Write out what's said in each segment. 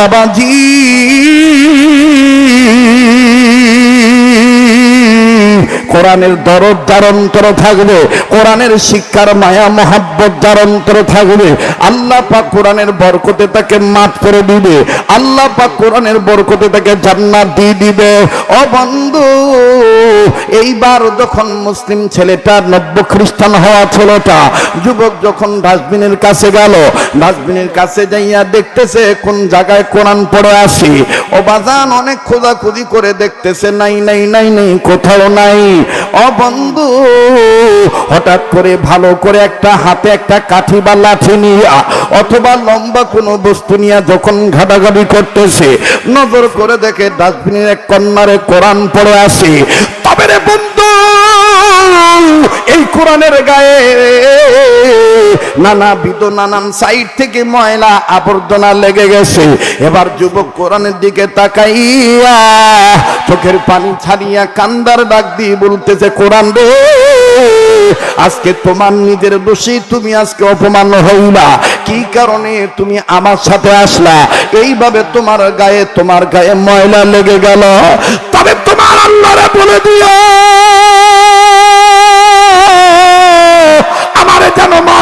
বাবাজি। কোরআনের দরদ অন্তরে থাকবে, কোরআনের শিক্ষার মায়া, মহাব্বত অন্তরে থাকবে। আল্লাহ পাক কোরআনের বরকতে তাকে মাফ করে দিবে। আল্লাহ পাক কোরআনের বরকতে তাকে জান্নাত দিয়ে দিবে। ও বন্ধু, এইবার যখন মুসলিম ছেলেটা, নব্য খ্রিস্টান হওয়া ছেলেটা, যুবক যখন ডাস্টবিনের কাছে গেল, ডাস্টবিনের কাছে যাইয়া দেখতেছে কোন জায়গায় কোরআন পড়ে আসি ও বাজান অনেক খোঁজাখুঁজি করে দেখতেছে, নাই নাই নাই নাই, কোথাও নাই। ও বন্ধু, হঠাৎ করে ভালো করে একটা হাতে একটা কাঠি বা লাঠি নিয়া অথবা লম্বা কোনো বস্তু নিয়ে যখন ঘাটাঘাটি করতেছে, নজর করে দেখে ডাস্টবিনের এক কন্যারে কোরআন পড়ে আসে তবে রে বন্ধু এই কোরআনের গায়ে নানাবিধ নানান সাইড থেকে ময়লা আবর্জনা লেগে গেছে। এবার যুবক কোরআনের দিকে তাকাইয়া চোখের পানি ছাড়িয়া কান্দার ডাক দিয়ে বলতেছে, কোরআন রে, আজকে তোমার নিজের দোষী, তুমি আজকে অপমান হইলা। কি কারণে তুমি আমার সাথে আসলা? এইভাবে তোমার গায়ে তোমার গায়ে ময়লা লেগে গেল। তবে তোমার আল্লাহরে বলে দিও।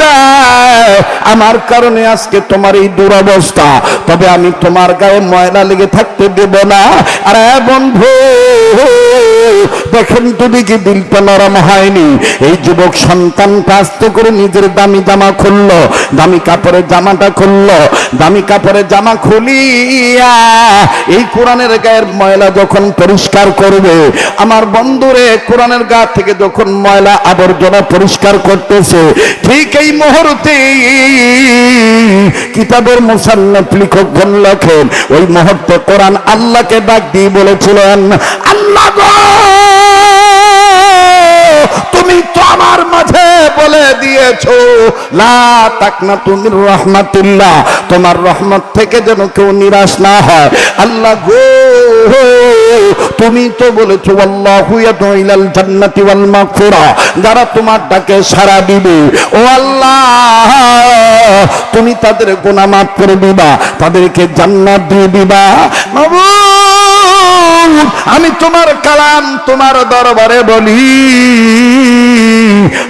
দেয় আমার কারণে আজকে তোমার এই দুরবস্থা। তবে আমি তোমার গায়ে ময়লা লেগে থাকতে দেব না। আরে বন্ধু, দেখেন তো দেখি দিলটা নরম হয়নি। এই যুবক সন্তান আস্তে করে নিজের দামি জামা খুললো, দামি কাপড়ের জামাটা খুললো, দামি কাপড়ের জামা খুলিয়া এই কোরআনের গায়ের ময়লা যখন পরিষ্কার করবে, আমার বন্ধুরে কোরআনের গা থেকে যখন ময়লা আবর্জনা পরিষ্কার করতেছে, ঠিক এই মুহূর্তে কিতাবের মুসান্নফ লিখকগণ লেখেন, ওই মুহূর্তে কোরআন আল্লাহকে ডাক দিয়ে বলেছিলেন, আল্লাহ তুমি তো আমার মাঝে বলে দিয়েছ, লা তাকনা তুমি রহমাতুল্লাহ, তোমার রহমত থেকে যেন কেউ নিরাশ না হয়। আল্লাহ গো তুমি তো বলেছ জান্নাতি যারা তোমার ডাকে সাড়া দিবে, ও আল্লাহ, তুমি তাদের গুনাহ মাফ করে দিবা, তাদেরকে জান্নাত দিয়ে দিবা। আমি তোমার কালাম তোমার দরবারে বলি।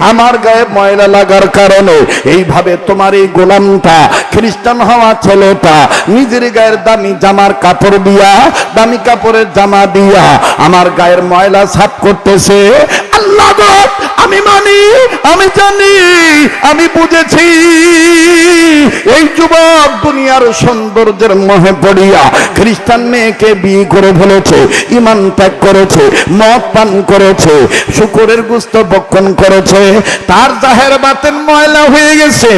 আমার গায়ে ময়লা লাগার কারণে এইভাবে তোমার এই গোলামটা খ্রিস্টান হওয়া ছেলেটা নিজের গায়ের দামি জামার কাপড় দিয়া, দামি কাপড়ের জামা দিয়া আমার গায়ের ময়লা সাফ করতেছে। আল্লাহ আমি মানি, আমি জানি, আমি বুঝেছি। এই যুবক দুনিয়ার সৌন্দর্যের মহে পড়িয়া খ্রিস্টান মেয়েকে বিয়ে করে ফেলেছে ইমান ত্যাগ করেছে, মদ পান করেছে, শুকুরের গুস্ত বক্ষণ করেছে, তার জাহের বাতেন ময়লা হয়ে গেছে।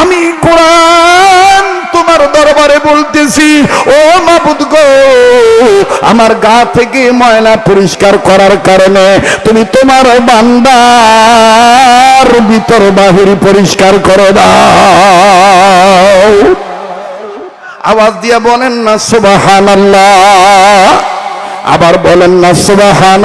আমি কোরআন বলতেছি, ও মাবুদ গো, আমার গা থেকে ময়লা পরিষ্কার করার কারণে তুমি তোমার বান্দার ভিতর বাহির পরিষ্কার করে দাও। আওয়াজ দিয়ে বলেন না সুবাহান আবার বলেন না সুবাহান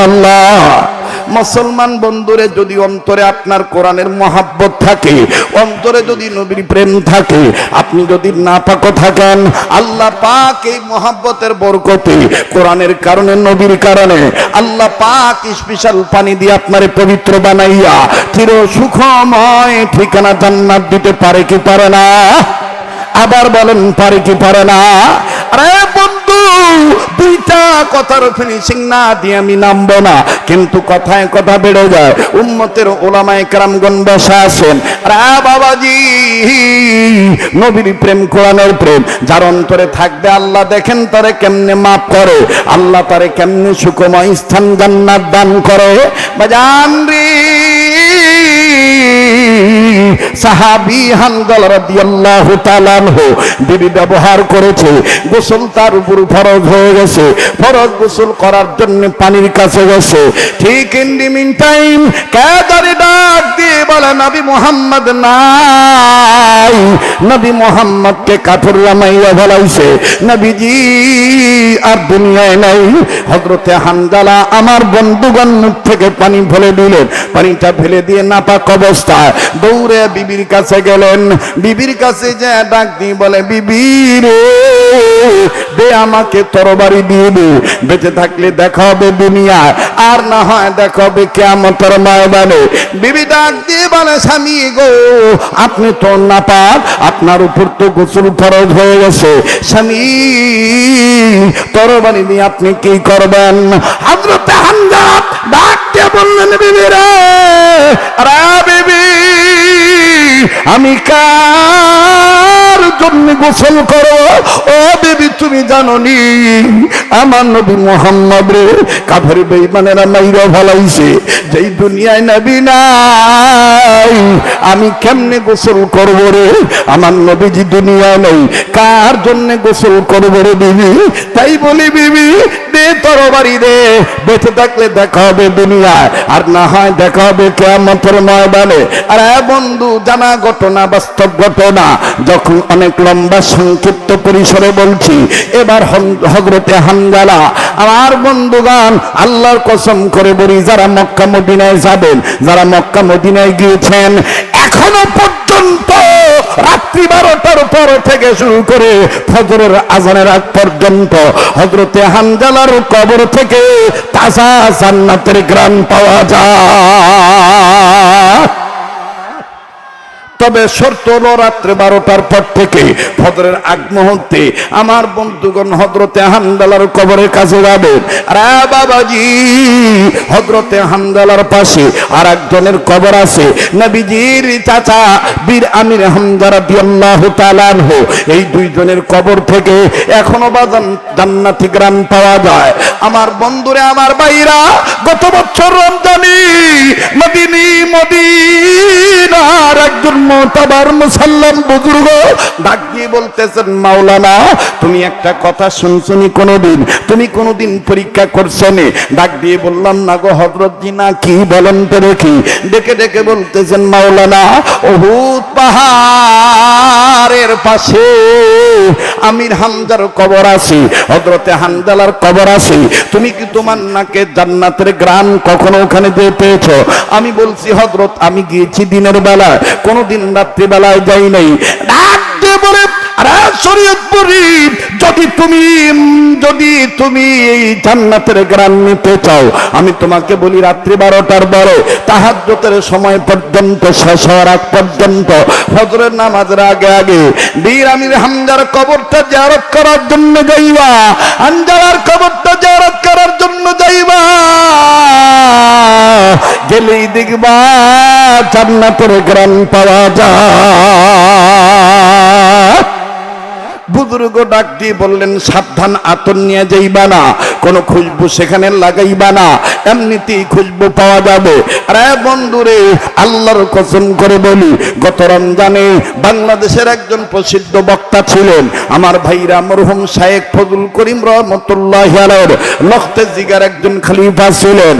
মুসলমান বন্ধুরে, যদি অন্তরে আপনার কোরআনের মহাব্বত থাকে, অন্তরে যদি নবীর প্রেম থাকে, আপনি যদি না পাক থাকেন, আল্লাহ পাক এই মহাব্বতের বরকতে কোরআনের কারণে, নবীর কারণে, আল্লাহ পাক স্পেশাল পানি দিয়ে আপনারে পবিত্র বানাইয়া চির সুখময় ঠিকানা জান্নাত দিতে পারে কি পারে না? আবার বলেন, পারে কি পারে না? দুইটা কথার ফিনিশিং না দিয়ে আমি নামবো না। কিন্তু কথায় কথা বেড়ে যায়। উম্মতের ওলামায় কারামগণ বসা আছেন। আরে বাবাজি, নবীর প্রেম, কোরআনের প্রেম। যার অন্তরে থাকবে আল্লাহ, দেখেন তারে কেমনে মাফ করে। আল্লাহ তারে কেমনে সুখময় স্থান জান্নাত দান করে। বাজান রে। ব্যবহার করেছে, গোসল তার উপর ফরজ হয়ে গেছে। ফরজ গোসল করার জন্য পানির কাছে গেছে। ঠিক টাইম ডাক দিয়ে বলে, নবী নাই। নবী নবীজি, আর দুনিয়ায় নাই। হজরতে হানজালা আমার বন্ধুগণ থেকে পানি ফেলে দিলেন। পানিটা ফেলে দিয়ে নাপাক অবস্থায় দৌড়ে বিবির কাছে গেলেন। বিবির কাছে যে ডাক দিয়ে বলে, বিবি রে, দে আমাকে তরবারি দিয়ে দে। বেঁচে থাকলে দেখা হবে দুনিয়ায় আর না হয় দেখা হবে কেমতের ময়দানে। বিবি ডাক দিয়ে বলে, স্বামী গো, আপনি তো না নাপাক, আপনার উপর তো গোসল ফরজ হয়ে গেছে। স্বামী, তরবারি নিয়ে আপনি কি করবেন? হজরতে হামজা ডাক দিয়ে বললেন, বিবি রে আরে বিবি আমি কার জন্য গোসল করো? ও বিবি তুমি জানো নি আমার নবী মোহাম্মদ রে কাফের বেইমানেরা মাইরা ভালাইছে যেই দুনিয়ায় নবী নাই, আমি কেমনে গোসল করব রে? আমার নবীজি দুনিয়া নেই, কার জন্য গোসল করব রে বিবি? তাই বলি বিবি তরবারি দে। বেঁচে থাকলে দেখা হবে দুনিয়ায়, আর না হয় দেখা হবে ময়দানে। আর বন্ধু, জানা ঘটনা, বাস্তব ঘটনা। যখন অনেক লম্বা সংক্ষিপ্ত পরিসরে বলছি, এবার হজরতে হানজালা, আমার বন্ধুগান আল্লাহর কসম করে বলি, যারা মক্কা মদিনায় যাবেন, যারা মক্কা মদিনায় গিয়েছেন, এখনও পর্যন্ত রাত্রি বারোটার পর থেকে শুরু করে ফজরের আজানের আগ পর্যন্ত হজরতে হানজালার কবর থেকে তাজা জান্নাতের গ্রাম পাওয়া যায়। তবে শর্ত হলো রাত্রে বারোটার পর থেকে ফজরের আগ মুহূর্তে আমার বন্ধুগণ হজরতে হামদালার কবরের কাছে যাবেন আরে বাবাজি হজরতে হামদালার পাশে আর একজনের কবর আছে। নবীজির চাচা বীর আমির হামদারা দিয়াল্লাহু তাআলাহু এই দুইজনের কবর থেকে এখনও বাজান জান্নাতি গ্রাম পাওয়া যায়। আমার বন্ধুরে, আমার ভাইরা, গত বছর রমজানি মদিনী, মদিনার একজন মোতাবার মুসাল্লাম বুজুর্গ ডাক দিয়ে বলতেছেন, মাওলানা, তুমি একটা কথা শুনছনি কোনোদিন, তুমি কোনোদিন পরীক্ষা করছ নি ডাক দিয়ে বললাম, না গো হজরত না কি বলেন তো দেখি। ডেকে ডেকে বলতেছেন, মাওলানা অহুত পাহাড়ের পাশে আমির হামজার কবর আছে, হজরতে হামদালার কবর আছে তুমি কি তোমার নাকে জান্নাতের গ্রাম কখনো ওখানে যেয়ে পেয়েছ? আমি বলছি হজরত আমি গিয়েছি দিনের বেলায়। কোনোদিন রাত্রিবেলায় যাই নাই। দিয়ে বলে আরে শরীয়তপুরি যদি তুমি যদি তুমি এই জান্নাতের গ্রাম নিতে চাও, আমি তোমাকে বলি রাত্রি বারোটার বড় তাহাজ্জতের সময় পর্যন্ত, শেষ হওয়ার আগ পর্যন্ত, ফজরের নামাজের আগে আগে বীর আমির হামজার কবরটা জিয়ারত করার জন্য যাইবা, হামজার কবরটা জিয়ারত করার জন্য যাইবা। গেলেই দেখবা জান্নাতের গ্রাম পাওয়া যায়। বুজুর্গ ডাক দিয়ে বললেন, সাবধান আতন নিয়ে যাইবা না, কোন খুশবু সেখানে লাগাইবা না, এমনিতেই খুশবু পাওয়া যাবে। আরে বন্ধুরে, আল্লাহর কসম করে বলি, গত রমজানে বাংলাদেশের একজন প্রসিদ্ধ বক্তা ছিলেন, আমার ভাইরা মরহুম শায়েক ফজল করিম রহমতুল্লাহ লখতে জিগার একজন খলিফা ছিলেন।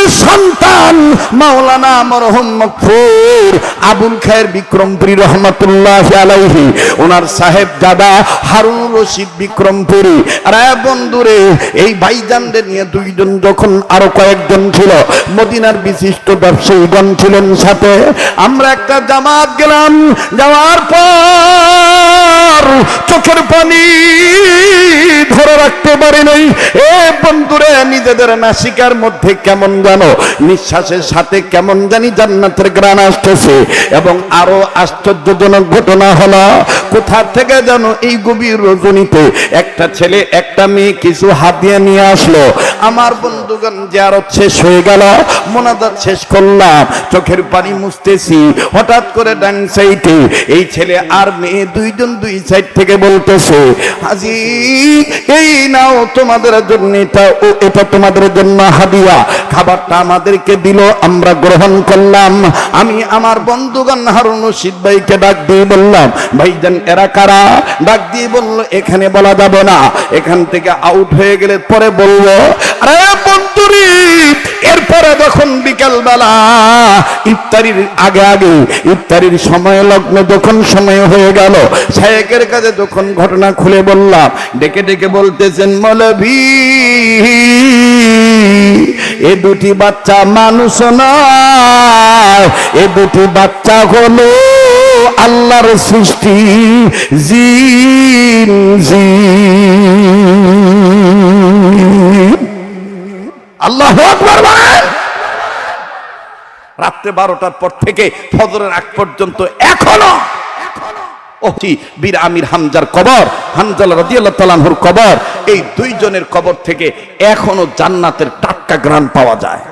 বিক্রমপুরের সন্তান, মাওলানা মরহম মকফুর আবুল খায়ের বিক্রমপুরী রহমতুল্লাহ আলাইহি, ওনার সাহেব দাদা হারুন রশিদ বিক্রমপুরী। আরে বন্ধুরে, এই ভাইজানদের নিয়ে দুইজন যখন আরও কয়েকজন ছিল, মদিনার বিশিষ্ট ব্যবসায়ীগণ ছিলেন সাথে। আমরা একটা জামাত গেলাম, যাওয়ার পর চোখের পানি ধরে রাখতে পারি নাই। এ বন্ধুরে, নিজেদের নাসিকার মধ্যে কেমন জানো? নিঃশ্বাসের সাথে কেমন জানি জান্নাতের গ্রান আসতেছে এবং আরও আশ্চর্যজনক ঘটনা হলো, কোথা থেকে যেন এই গভীর রজনীতে একটা ছেলে, একটা মেয়ে কিছু হাতিয়ে নিয়ে আসলো। আমার বন্ধুগণ, জিয়ারত শেষ হয়ে গেল, মোনাজাত শেষ করলাম, চোখের পানি মুছতেছি। হঠাৎ করে ডান সাইডে এই ছেলে আর মেয়ে দুইজন দুই সাইড থেকে বলতেছে হাজি এই নাও তোমাদের জন্য এটা ও এটা তোমাদের জন্য হাদিয়া। খাবারটা আমাদেরকে দিল, আমরা গ্রহণ করলাম। আমি আমার বন্ধুগণ হারুন রশিদ ভাইকে ডাক দিয়ে বললাম, ভাইজান, এরা কারা? ডাক দিয়ে বলল, এখানে বলা যাবে না। এখান থেকে আউট হয়ে গেলে পরে বলব। আরে যখন বিকেল বেলা ইফতারির আগে আগে, ইফতারির সময় লগ্ন যখন সময় হয়ে গেল, শায়েকের কাছে যখন ঘটনা খুলে বললাম, ডেকে ডেকে বলতেছেন, মৌলভী, এ দুটি বাচ্চা মানুষ নয়, এ দুটি বাচ্চা হলো আল্লাহর সৃষ্টি, জিন জিন। আল্লাহ আকবার বলেন। রাত্রে বারোটার পর থেকে ফজরের আগ পর্যন্ত এখনও ওটি বীর আমির হামজার কবর, হামজাল রাদিয়াল্লাহু তাআলার কবর, এই দুইজনের কবর থেকে এখনও জান্নাতের টাটকা গ্রান পাওয়া যায়।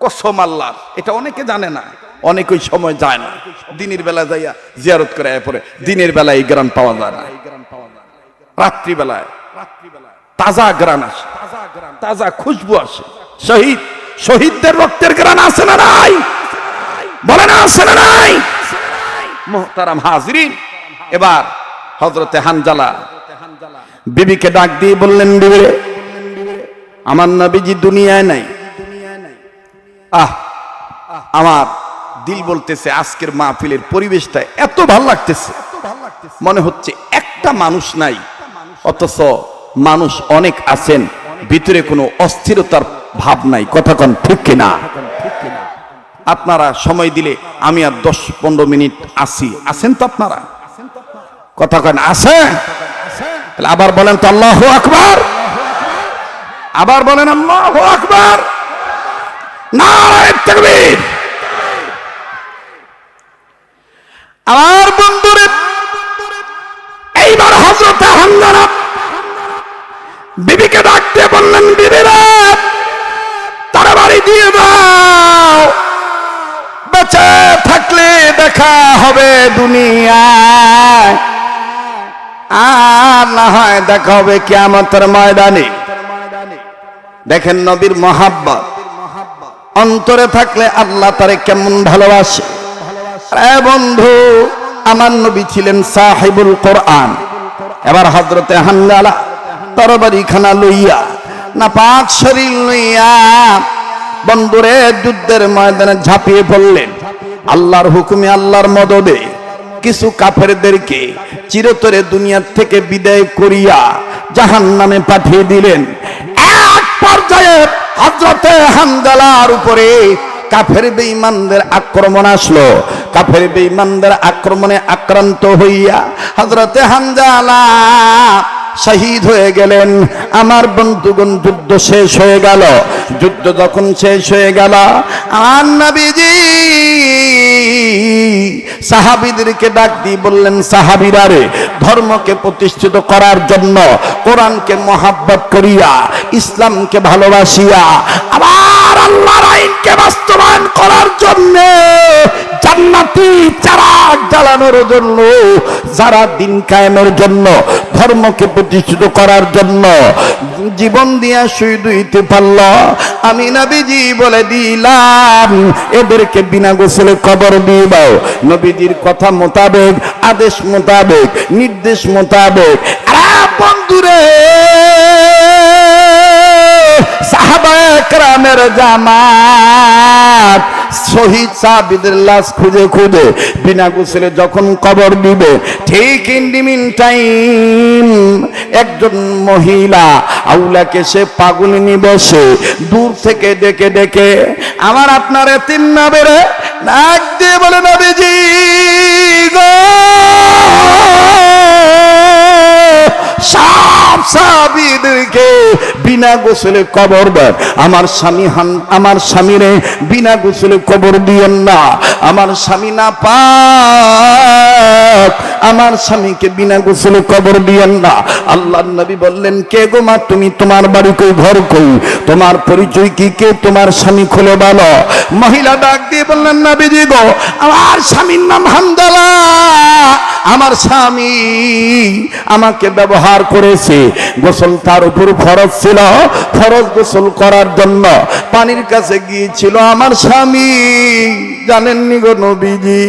কসম আল্লাহ, এটা অনেকে জানে না, অনেক ওই সময় যায় না। দিনের বেলা যাইয়া জিয়ারত করে পরে, দিনের বেলা এই গ্রান পাওয়া যায় না। রাত্রি বেলায় তাজা গ্রান আসে তাজা খুশবু আসে। শহীদ শহীদদের রক্তের গ্রান আছে না নাই? বলে না আছে না নাই? মোহতারাম হাজরিন, এবার হজরতে হানজালা বিবিকে ডাক দিয়ে বললেন বিবি আমার নবীজি দুনিয়ায় নাই। আহ, আমার দিল বলতেছে, আজকের মাহফিলের পরিবেশটা এত ভালো লাগতেছে। মনে হচ্ছে একটা মানুষ নাই, অথচ মানুষ অনেক আছেন। ভিতরে কোনো অস্থিরতার ভাব নাই। কথা কন ঠিক কিনা? আপনারা সময় দিলে আমি আর দশ পনেরো মিনিট আসি আছেন তো আপনারা? কথা কেন, আছে? আবার বলেন তো আল্লাহ আকবার। আবার বলেন আল্লাহ আকবার। আমার বন্ধুরে, এইবার হজরত হামদানা বিবিকে বললেন, বিবিরা, তারা বাড়ি দিয়ে দাও। বেঁচে থাকলে দেখা হবে দুনিয়ায়। আর না হয় দেখা হবে কিয়ামতের ময়দানে। দেখেন নবীর মহাব্বত। অন্তরে থাকলে আল্লাহ তারে কেমন ভালোবাসে। বন্ধু, আমার নবী ছিলেন সাহেবুল কোরআন। এবার হজরতে হান্দালা তরবারি খানা লইয়া না পাক শরীর লইয়া বন্ধুরে যুদ্ধের ময়দানে ঝাঁপিয়ে পড়লেন। আল্লাহর হুকুমে আল্লাহর মদদে কিছু কাফেরদেরকে চিরতরে দুনিয়ার থেকে বিদায় করিয়া জাহান নামে পাঠিয়ে দিলেন। এক পর্যায়ে হজরতে হামদালার উপরে কাফের বেঈমানদের আক্রমণ আসলো। কাফের বেঈমানদের আক্রমণে আক্রান্ত হইয়া হজরতে হামদালা শহীদ হয়ে গেলেন। আমার বন্ধুগণ, যুদ্ধ শেষ হয়ে গেল। যুদ্ধ যখন শেষ হয়ে গেল আমার নবীজি সাহাবিদেরকে ডাক দিয়ে বললেন, সাহাবিরা রে, ধর্মকে প্রতিষ্ঠিত করার জন্য কোরআনকে মহাব্বত করিয়া, ইসলামকে ভালোবাসিয়া, আবার আল্লাহর আইনকে বাস্তবায়ন করার জন্য জান্নাতি চারাক জ্বালানোর জন্য, যারা দিন কায়েমের জন্য, ধর্মকে প্রতিষ্ঠিত করার জন্য জীবন দিয়া শহীদ দুইতে পারল। আমি নবীজি বলে দিলাম, এদেরকে বিনা গোসলে কবর দিয়ে দাও। নবীজির কথা মোতাবেক, আদেশ মোতাবেক, নির্দেশ মোতাবেক বন্ধুরে সাহাবায়ামের জামাত শহীদ সাহাবিদের লাশ খুঁজে খুঁজে বিনা গোসলে যখন কবর দিবে, ঠিক ইন্ডিমিন টাইম একজন মহিলা আউলাকে সে পাগুনি বসে দূর থেকে ডেকে ডেকে, আমার আপনার তিন না বেড়ে নাক দিয়ে বলে, নবীজি গো, সব সাহাবীদেরকে বিনা গোসলে কবর দেন আমার স্বামী হান আমার স্বামীরে বিনা গোসলে কবর দিয়েন না। আমার স্বামী না পাক। আমার স্বামীকে বিনা গোসলে কবর দিয়েন না। আল্লাহ নবী বললেন, কে গো মা তুমি? তোমার বাড়ি কই? ঘর কই? তোমার পরিচয় কি? কে তোমার স্বামী খুলে বলো? মহিলা ডাক দিয়ে বললেন, নবীজি গো, আমার স্বামীর নাম হামদালা। আমার স্বামী আমাকে ব্যবহার করেছে। গোসল তার উপর ফরজ ছিল। ফরজ গোসল করার জন্য পানির কাছে গিয়েছিল আমার স্বামী। জানেননি গো নবীজি?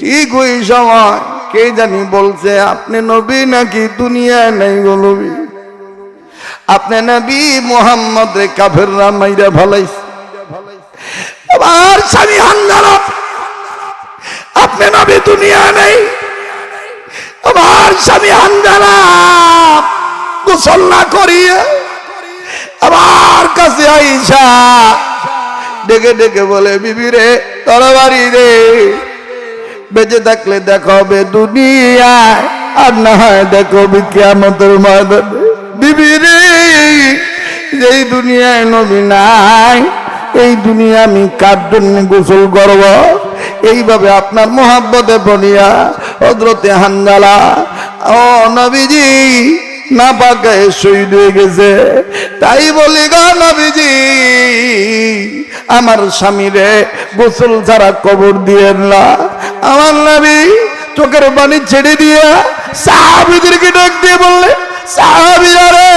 ঠিক ওই সময় কে জানি বলছে, আপনি নবী নাকি দুনিয়ায় নেই গো নবী? আপনি নবী মোহাম্মদ রে কাফেররা মাইরা ভালাইছে আমার স্বামী হাঙ্গারা আপনি নবী দুনিয়া নেই? আমার স্বামী হাঙ্গারা গোসল না করিয়ে আমার কাছে আইসা ডেকে ডেকে বলে, বিবি রে, তরবারি রে, বেঁচে থাকলে দেখো হবে দুনিয়ায়, আর না হয় দেখো হবে কেমতের ময়দানে। বিবি রে, যেই দুনিয়ায় নবী নাই, এই দুনিয়া আমি কার জন্য গোসল করব? এইভাবে আপনার মোহাব্বতে বলিয়া হজরতে হাঙ্গালা, ও নবীজি না পাকায় শহীদ হয়ে গেছে। তাই বলি গো নবীজি, আমার স্বামীরে গোসল ছাড়া কবর দিয়ে না আমার নবী চোখের পানি ছেড়ে দিয়া সাহাবিদেরকে ডাক দিয়ে বললে সাহাবিরা রে!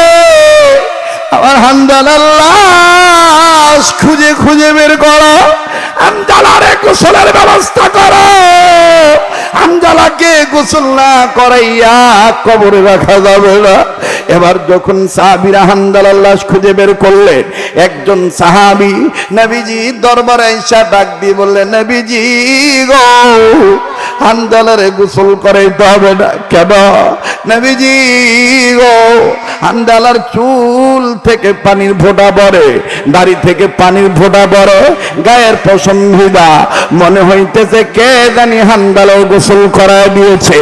আমার হান্দাল আল্লাহ খুঁজে খুঁজে বের করো। আমজালারে গোসলের ব্যবস্থা করো। আমজালাকে গোসল না করাইয়া কবরে রাখা যাবে না। এবার যখন সাহাবিরা হান্দাল আল্লাহ খুঁজে বের করলেন, একজন সাহাবি নবীজি দরবারে আইসা ডাক দিয়ে বললেন, নবীজি গো হান্দালারে গোসল করাইতে হবে না। কেন? নবীজি গো, হান্দালার চুল থেকে পানির ফোঁটা পড়ে, দাড়ি থেকে পানির ফোঁটা পড়ে, গায়ের পশম মনে হইতেছে কে জানি হান্দালার গোসল করায় দিয়েছে।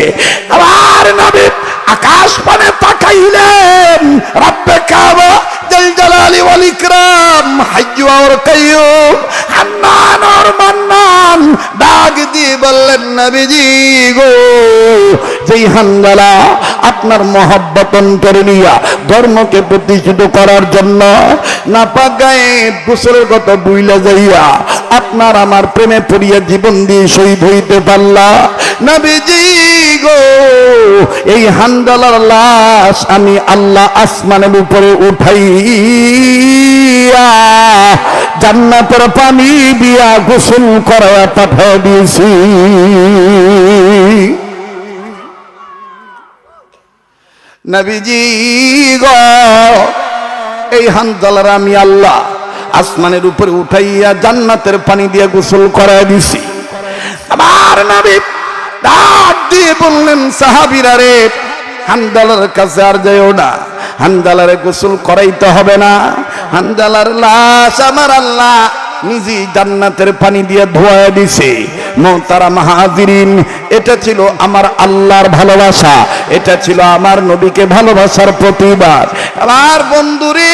আবার নবী আকাশ পানে তাকাইলেন, রব্বে কাবা জল জালালি ওয়াল ইকরাম আর কাইয়ুম, হান্নান আর মান্নান ডাক দিয়ে বললেন, নবীজি গো, যেই হান্দালা আপনার ধর্মকে প্রতিষ্ঠিত করার জন্য না পাগায়ে গোসলের কথা বুইলা যাইয়া আপনার আমার প্রেমে পড়িয়া জীবন দিয়ে শহীদ হইতে পারলা। নবীজি গো, এই হান্দালার লাশ আমি আল্লাহ আসমানের উপরে উঠাইয়া জান্নাতের পানি দিয়া গোসল করা পাঠা দিয়েছি। নবীজি গ, এই হান্দালার আমি আল্লাহ আসমানের উপরে উঠাইয়া জান্নাতের পানি দিয়ে গোসল করায় দিছি। আমার নবী ডাক দিয়ে বললেন, সাহাবিরা রে, হান্দালার কাছে আর যাইও না। হান্দালারে গোসল করাইতে হবে না। হান্দালার লাশ আমার আল্লাহ নিজে জান্নাতের পানি দিয়ে ধোয়া দিছে। মোতারা মাহাজিরিন, এটা ছিল আমার আল্লাহর ভালোবাসা। এটা ছিল আমার নবীকে ভালোবাসার প্রতিবাদ। আমার বন্ধুরে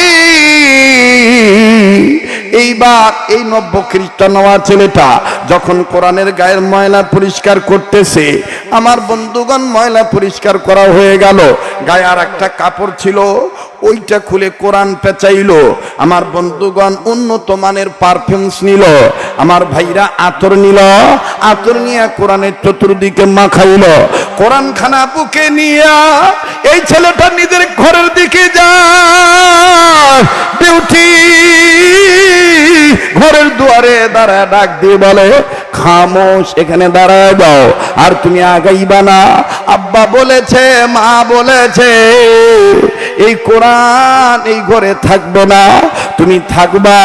এইবার এই নব্য খ্রিস্টান হওয়া ছেলেটা যখন কোরআনের গায়ের ময়লা পরিষ্কার করতেছে, আমার বন্ধুগণ ময়লা পরিষ্কার করা হয়ে গেল। গায়ে আর একটা কাপড় ছিল ওইটা খুলে কোরআন পেঁচাইলো। আমার বন্ধুগণ উন্নত মানের পারফিউমস নিল। আমার ভাইরা আতর নিল। আতর নিয়ে কোরআনের চতুর্দিকে মাখাইল। কোরআন খানা বুকে নিয়া এই ছেলেটা নিজের ঘরের দিকে যা বিউটি ঘরের দুয়ারে দাঁড়ায় ডাক দিয়ে বলে, খামোশ, এখানে দাঁড়ায় যাও। আর তুমি আগাইবা না? আব্বা বলেছে, মা বলেছে এই কোরআন এই ঘরে থাকবে না। তুমি থাকবা,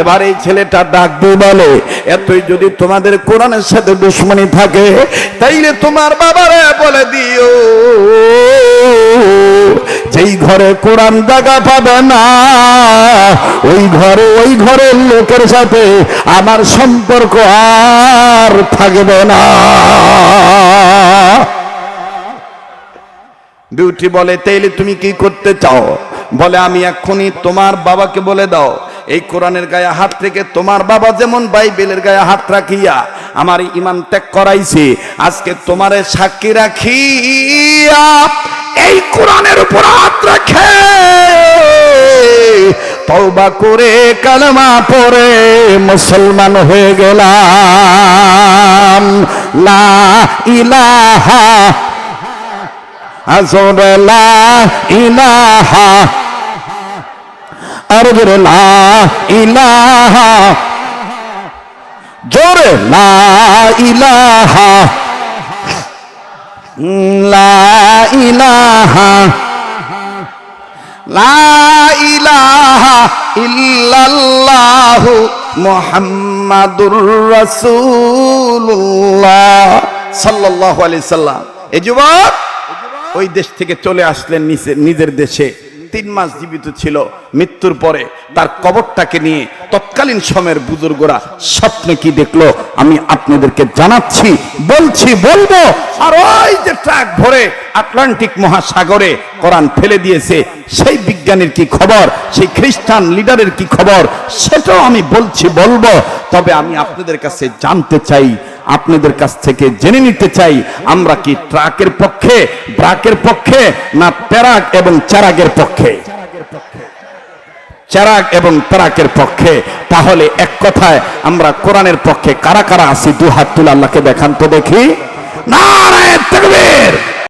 এবার এই ছেলেটা ডাকবে বলে, এতই যদি তোমাদের কোরআনের সাথে দুশ্মনী থাকে, তাইলে তোমার বাবারে বলে দিও, যেই ঘরে কোরআন জায়গা পাবে না, ওই ঘরে, ওই ঘরের লোকের সাথে আমার সম্পর্ক আর থাকবে না। বিউটি বলে, তাইলে তুমি কি করতে চাও? বলে, আমি এক্ষুনি তোমার বাবাকে বলে দাও। এই কোরআনের গায়ে হাত থেকে তোমার বাবা যেমন বাইবেলের গায়ে হাত রাখিয়া আমার ইমান ত্যাগ করাইছে, আজকে তোমারে সাক্ষী রাখিয়া এই কোরআনের উপর হাত রাখে তওবা করে, কালমা পরে মুসলমান হয়ে গেলাম। লা ইলাহা আসরে লা ইলাহা আর লা ইলাহা, জোরে লা ইলাহা লা ইলাহা লা ইলাহা ইল্লাল্লাহু মুহাম্মাদুর রাসূলুল্লাহ সাল্লাল্লাহু আলাইহি সাল্লাম। এই যুবক ওই দেশ থেকে চলে আসলেন নিচে নিজের দেশে। তিন মাস জীবিত ছিল। মৃত্যুর পরে তার কবরটাকে নিয়ে তৎকালীন সময়ের বুজুর্গরা স্বপ্নে কি দেখল, আমি আপনাদেরকে জানাচ্ছি, বলছি, বলব। আর ওই যে ট্রাক ভরে আটলান্টিক মহাসাগরে কোরআন ফেলে দিয়েছে, সেই বিজ্ঞানীর কি খবর, সেই খ্রিস্টান লিডারের কি খবর, সেটাও আমি বলছি, বলব। তবে আমি আপনাদের কাছে জানতে চাই আপনাদের কাছ থেকে জেনে নিতে চাই, আমরা কি ট্রাকের পক্ষে, ব্রাকের পক্ষে, না প্যারাক এবং চারাগের পক্ষে? চারাক এবং তারাকের পক্ষে। তাহলে এক কথায়, আমরা কোরআনের পক্ষে কারা কারা আসি দু হাত তুলে আল্লাহকে দেখান তো দেখি। না